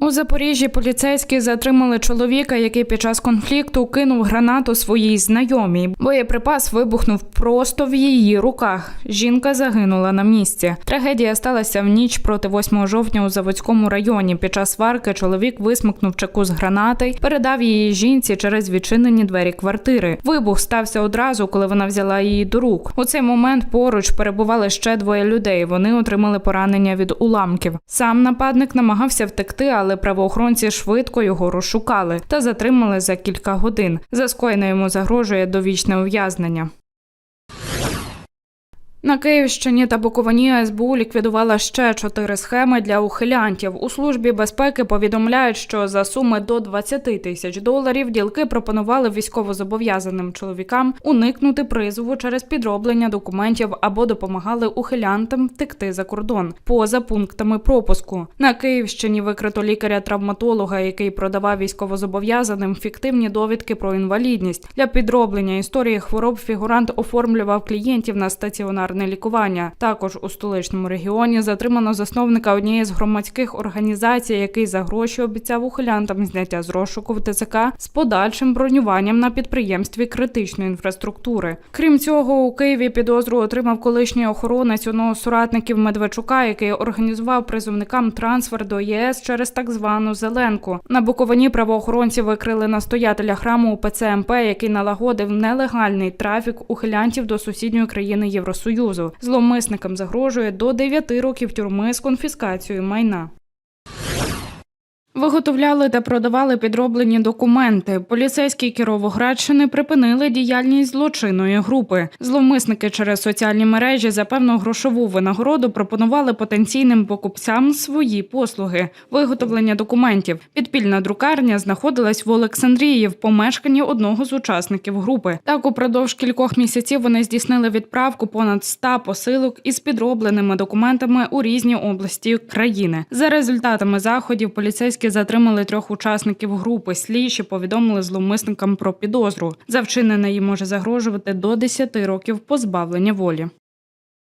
У Запоріжжі поліцейські затримали чоловіка, який під час конфлікту кинув гранату своїй знайомій. Боєприпас вибухнув просто в її руках. Жінка загинула на місці. Трагедія сталася в ніч проти 8 жовтня у Заводському районі. Під час сварки чоловік висмикнув чеку з гранати, й передав її жінці через відчинені двері квартири. Вибух стався одразу, коли вона взяла її до рук. У цей момент поруч перебували ще двоє людей. Вони отримали поранення від уламків. Сам нападник намагався втекти, але правоохоронці швидко його розшукали та затримали за кілька годин. За скоєне йому загрожує довічне ув'язнення. На Київщині та Буковині СБУ ліквідувала ще чотири схеми для ухилянтів. У службі безпеки повідомляють, що за суми до 20 тисяч доларів ділки пропонували військовозобов'язаним чоловікам уникнути призову через підроблення документів або допомагали ухилянтам втекти за кордон поза пунктами пропуску. На Київщині викрито лікаря-травматолога, який продавав військовозобов'язаним фіктивні довідки про інвалідність. Для підроблення історії хвороб фігурант оформлював клієнтів на стаціонарне лікування. Також у столичному регіоні затримано засновника однієї з громадських організацій, який за гроші обіцяв ухилянтам зняття з розшуку в ТЦК з подальшим бронюванням на підприємстві критичної інфраструктури. Крім цього, у Києві підозру отримав колишній охоронець одного соратників Медведчука, який організував призовникам трансфер до ЄС через так звану зеленку. На Буковині правоохоронці викрили настоятеля храму УПЦ МП, який налагодив нелегальний трафік ухилянтів до сусідньої країни Євросоюзу. Зловмисникам загрожує до 9 років тюрми з конфіскацією майна. Виготовляли та продавали підроблені документи. Поліцейські Кіровоградщини припинили діяльність злочинної групи. Зловмисники через соціальні мережі за певну грошову винагороду пропонували потенційним покупцям свої послуги. Виготовлення документів. Підпільна друкарня знаходилась в Олександрії в помешканні одного з учасників групи. Так, упродовж кількох місяців вони здійснили відправку понад 100 посилок із підробленими документами у різні області країни. За результатами заходів поліцейські затримали трьох учасників групи. Слідчі повідомили зловмисникам про підозру. За вчинене їм може загрожувати до 10 років позбавлення волі.